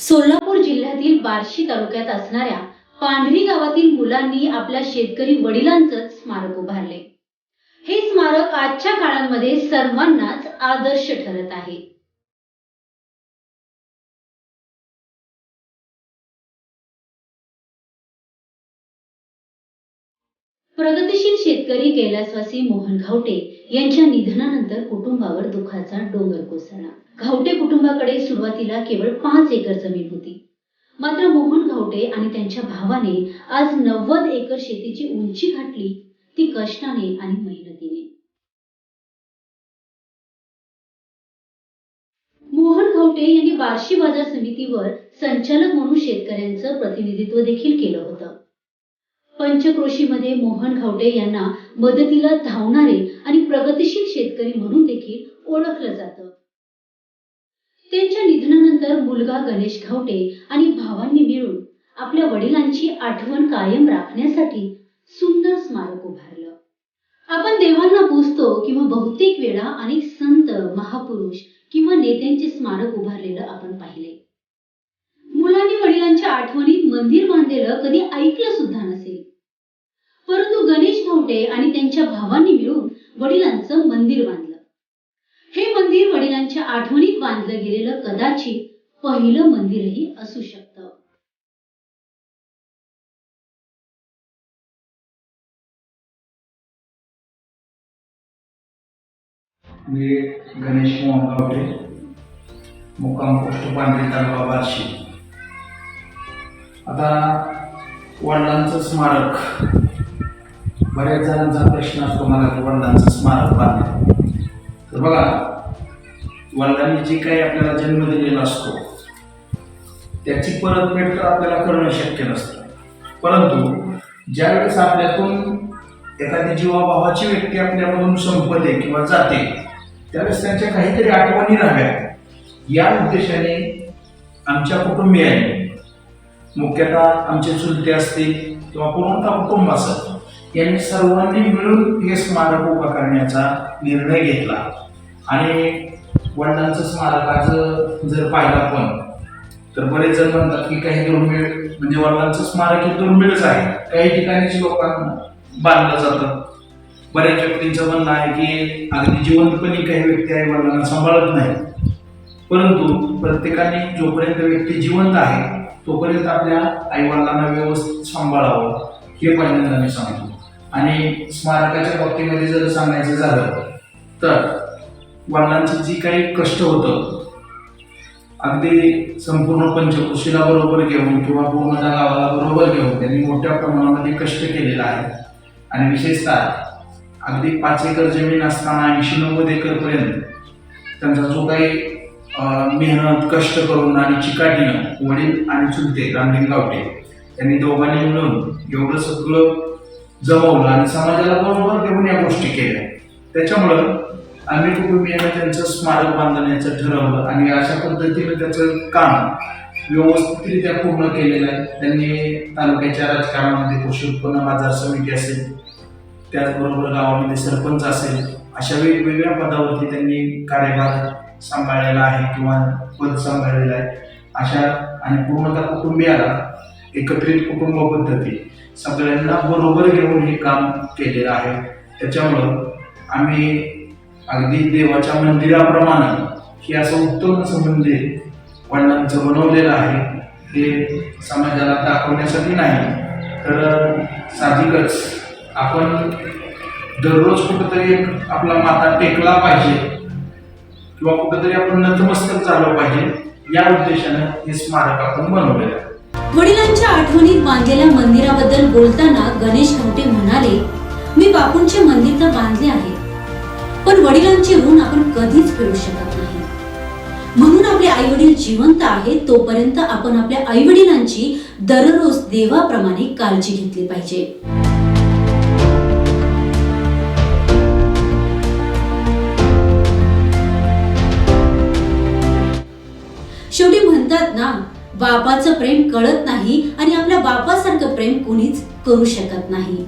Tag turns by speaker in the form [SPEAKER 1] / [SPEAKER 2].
[SPEAKER 1] सोलापूर जिल्ह्यातील बार्शी तालुक्यात असणाऱ्या पांढरी गावातील मुलांनी आपल्या शेतकरी वडिलांचं स्मारक उभारले. हे स्मारक आजच्या काळामध्ये सर्वांनाच आदर्श ठरत आहे. प्रगतीशील शेतकरी कैलासवासी मोहन घावटे यांच्या निधनानंतर कुटुंबावर दुःखाचा डोंगर कोसळला. घावटे कुटुंबाकडे सुरुवातीला केवळ पाच एकर जमीन होती. मात्र मोहन घावटे आणि त्यांच्या भावाने आज नव्वद एकर शेतीची उंची गाठली ती कष्टाने आणि मेहनतीने. मोहन घावटे यांनी बार्शी बाजार समितीवर संचालक म्हणून शेतकऱ्यांचं प्रतिनिधित्व देखील केलं होतं. पंचक्रोशीमध्ये मोहन घावटे यांना मदतीला धावणारे आणि प्रगतिशील शेतकरी म्हणून देखील ओळखलं जातं. त्यांच्या निधनानंतर मुलगा गणेश घावटे आणि भावांनी मिळून आपल्या वडिलांची आठवण कायम राखण्यासाठी सुंदर स्मारक उभारलं. आपण देवांना पूजतो किंवा बहुतेक वेळा अनेक संत महापुरुष किंवा नेत्यांचे स्मारक उभारलेलं आपण पाहिले वडिलांच्या आठवणीत मंदिर बांधलेलं कधी ऐकलं सुद्धा नसेल. परंतु गणेश घावटे आणि त्यांच्या भावांनी मिळून वडिलांचं मंदिर बांधलं. हे मंदिर वडिलांच्या आठवणीत बांधलं गेलेलं कदाचित पहिलं मंदिरही असू शकतं.
[SPEAKER 2] मी गणेश मोहन गावडे मुक्काम पोस्ट पांढरी तालुका बार्शी. आता वडिलांचं स्मारक. बऱ्याच जणांचा प्रश्न असतो मला की वडिलांचं स्मारक बांधलं तर बघा वडिलांनी जे काही आपल्याला जन्म दिलेला असतो त्याची परतफेड तर आपल्याला करणं शक्य नसतं. परंतु ज्यावेळेस आपल्यातून एखादी जीवाभावाची व्यक्ती आपल्यामधून संपते किंवा जाते त्यावेळेस त्यांच्या काहीतरी आठवणी राहाव्या या उद्देशाने आमच्या कुटुंबियांनी मुख्यतः आमचे चुलते असतील किंवा पूर्णतः कुटुंब असत यांनी सर्वांनी मिळून हे स्मारक उभा करण्याचा निर्णय घेतला. आणि वडिलांचं स्मारकाचं जर पाहिलं आपण तर बरेच जण म्हणतात की काही दुर्मिळ म्हणजे वडिलांचं स्मारक हे दुर्मिळच आहे. काही ठिकाणीच लोकांना बांधलं जातं. बऱ्याच व्यक्तींचं म्हणणं आहे की अगदी जिवंतपणी काही व्यक्ती आहे वडिलांना सांभाळत नाही. परंतु प्रत्येकाने जोपर्यंत व्यक्ती जिवंत आहे तोपर्यंत आपल्या आई वडिलांना व्यवस्थित सांभाळावं हे पहिल्यांदा मी सांगतो. आणि स्मारकाच्या बाबतीमध्ये जर सांगायचं झालं तर वडिलांचं जी काही कष्ट होतं अगदी संपूर्ण पंचकृषीला बरोबर घेऊन किंवा पूर्ण गावाला बरोबर घेऊन त्यांनी मोठ्या प्रमाणामध्ये कष्ट केलेलं आहे. आणि विशेषतः अगदी पाच एकर जमीन असताना ऐंशी नव्वद एकरपर्यंत त्यांचा जो काही मेहनत कष्ट करून आणि चिकाटीनं वडील आणि चुलते रामलिंग गावटे त्यांनी दोघांनी मिळून एवढं सगळं जमवलं आणि समाजाला बरोबर घेऊन या गोष्टी केल्या. त्याच्यामुळं आम्ही कुटुंबियांना त्यांचं स्मारक बांधण्याचं ठरवलं आणि अशा पद्धतीनं त्याचं काम व्यवस्थितरित्या पूर्ण केलेलं आहे. त्यांनी तालुक्याच्या राजकारणामध्ये कृषी उत्पन्न बाजार समिती असेल त्याचबरोबर गावामध्ये सरपंच असेल अशा वेगवेगळ्या पदावरती त्यांनी कार्यभार सांभाळलेला आहे किंवा पद सांभाळलेलं आहे. अशा आणि पूर्णतः कुटुंबियाला एकत्रित कुटुंब पद्धती सगळ्यांना बरोबर घेऊन हे काम केलेलं आहे. त्याच्यामुळं आम्ही अगदी देवाच्या मंदिराप्रमाणे हे असं उत्तम असं मंदिर वडिलांचं बनवलेलं आहे. हे समाजाला दाखवण्यासाठी नाही तर साधिकच आपण दररोज कुठंतरी एक आपला माता टेकला पाहिजे. किंवा कुठेतरी आपण नतमस्तक झालं पाहिजे या उद्देशानं हे स्मारक आपण बनवलेलं आहे.
[SPEAKER 1] वडिलांच्या आठवणीत बांधलेल्या मंदिराबद्दल बोलताना गणेश घावटे म्हणाले मी बापूंचे मंदिर तर बांधले आहे पण वडिलांचे ऋण आपण कधीच फेडू शकत नाही. म्हणून आपले आई वडील जिवंत आहेत तोपर्यंत आपण आपल्या आई वडिलांची दररोज देवाप्रमाणे काळजी घेतली पाहिजे. म्हणतात ना बापाचं प्रेम कळत नाही आणि आपल्या बापासारखं प्रेम कोणीच करू शकत नाही.